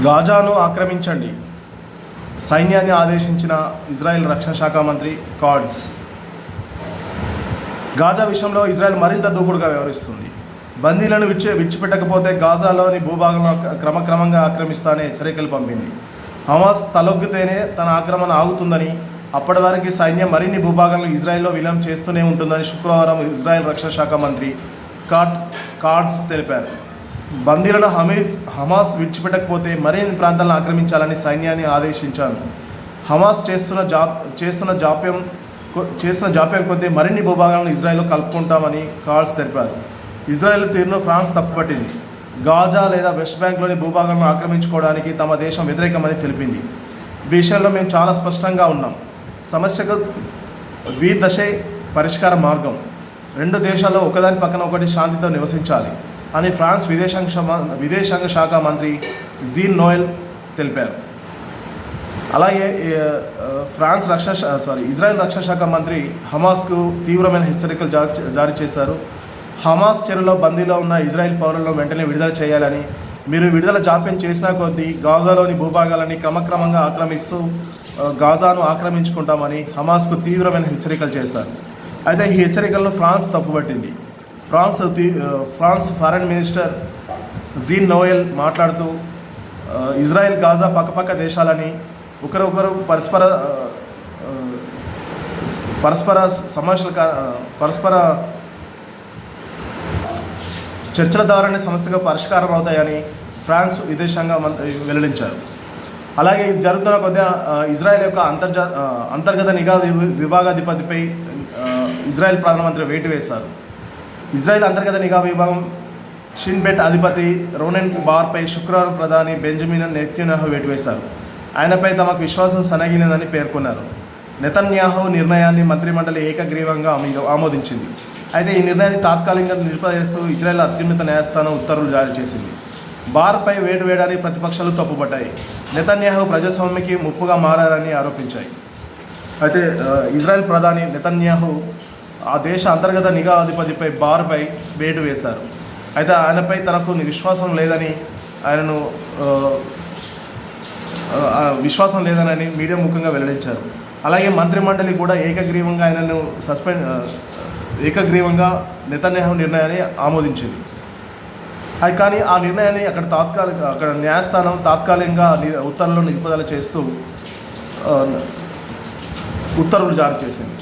గాజాను ఆక్రమించండి. సైన్యాన్ని ఆదేశించిన ఇజ్రాయెల్ రక్షణ శాఖ మంత్రి కార్డ్స్. గాజా విషయంలో ఇజ్రాయెల్ మరింత దూకుడుగా వ్యవహరిస్తుంది. బందీలను విడిచి విడిచిపెట్టకపోతే గాజాలోని భూభాగంలో క్రమక్రమంగా ఆక్రమిస్తానే హెచ్చరికలు పంపింది. హమాస్ తలొగ్గితేనే తన ఆక్రమణ ఆగుతుందని అప్పటి వరకు సైన్యం మరిన్ని భూభాగాలను ఇజ్రాయెల్లో విలీనం చేస్తూనే ఉంటుందని శుక్రవారం ఇజ్రాయెల్ రక్షణ శాఖ మంత్రి కార్ట్ కార్డ్స్ తెలిపారు. బందీలను హమీస్ హమాస్ విడిచిపెట్టకపోతే మరిన్ని ప్రాంతాలను ఆక్రమించాలని సైన్యాన్ని ఆదేశించారు. హమాస్ చేస్తున్న జా చేస్తున్న జాప్యం చేస్తున్న జాప్యం కొద్దీ మరిన్ని భూభాగాలను ఇజ్రాయెల్లో కలుపుకుంటామని కార్స్ తెలిపారు. ఇజ్రాయెల్ తీరును ఫ్రాన్స్ తప్పుపట్టింది. గాజా లేదా వెస్ట్ బ్యాంక్లోని భూభాగాలను ఆక్రమించుకోవడానికి తమ దేశం వ్యతిరేకమని తెలిపింది. విషయంలో మేము చాలా స్పష్టంగా ఉన్నాం. సమస్యకు ద్విదశే పరిష్కార మార్గం. రెండు దేశాల్లో ఒకదాని పక్కన ఒకటి శాంతితో నివసించాలి. అని ఫ్రాన్స్ విదేశాంగ శమ- విదేశాంగ శాఖ మంత్రి జీన్ నోయల్ తెలిపారు. అలాగే ఫ్రాన్స్ రక్షణ సారీ ఇజ్రాయెల్ రక్షణ శాఖ మంత్రి హమాస్కు తీవ్రమైన హెచ్చరికలు జారీ జారీ చేశారు. హమాస్ చెరులో బందీలో ఉన్న ఇజ్రాయెల్ పౌరులను వెంటనే విడుదల చేయాలని మీరు విడుదల జాప్యం చేసిన కొద్దీ గాజాలోని భూభాగాలని క్రమక్రమంగా ఆక్రమిస్తూ గాజాను ఆక్రమించుకుంటామని హమాస్కు తీవ్రమైన హెచ్చరికలు చేశారు. అయితే ఈ హెచ్చరికలను France తప్పుపట్టింది. France France foreign minister Jean Noel మాట్లాడుతూ ఇజ్రాయెల్ గాజా పక్కపక్క దేశాలని ఒకరొకరు పరస్పర పరస్పర సమస్యల పరస్పర చర్చల ద్వారానే సమస్యగా పరిష్కారం అవుతాయని ఫ్రాన్స్ విదేశాంగ మంత్రి వెల్లడించారు. అలాగే ఇది జరుగుతున్న కొద్దిగా ఇజ్రాయెల్ యొక్క అంతర్జా అంతర్గత నిఘా విభాగాధిపతిపై ఇజ్రాయెల్ ప్రధానమంత్రి వేటు వేశారు. ఇజ్రాయెల్ అంతర్గత నిఘా విభాగం. షిన్బెట్ అధిపతి రోనెన్ బార్పై శుక్రవారం ప్రధాని బెంజమిన్ నెత్యునాహు వేటు వేశారు. ఆయనపై తమకు విశ్వాసం సనగినదని పేర్కొన్నారు. నెతన్యాహు నిర్ణయాన్ని మంత్రిమండలి ఏకగ్రీవంగా ఆమోదించింది. అయితే ఈ నిర్ణయాన్ని తాత్కాలికంగా నిలిపివేస్తూ ఇజ్రాయెల్ అత్యున్నత న్యాయస్థానం ఉత్తర్వులు జారీ చేసింది. బార్పై వేటు వేయడానికి ప్రతిపక్షాలు తప్పుపట్టాయి నెతన్యాహు ప్రజాస్వామ్యకి ముప్పుగా మారారని ఆరోపించాయి. అయితే ఇజ్రాయెల్ ప్రధాని నెతన్యాహు ఆ దేశ అంతర్గత నిఘా అధిపతిపై బార్పై వేటు వేశారు. అయితే ఆయనపై తనకు విశ్వాసం లేదని ఆయనను విశ్వాసం లేదని మీడియా ముఖంగా వెల్లడించారు. అలాగే మంత్రిమండలి కూడా ఏకగ్రీవంగా ఆయనను సస్పెండ్ ఏకగ్రీవంగా నితన్యాహం నిర్ణయాన్ని ఆమోదించింది. అది కానీ ఆ నిర్ణయాన్ని అక్కడ తాత్కాలిక అక్కడ న్యాయస్థానం తాత్కాలికంగా ని- ఉత్తర్వులను నిలుపుదల చేస్తూ ఉత్తర్వులు జారీ చేసింది.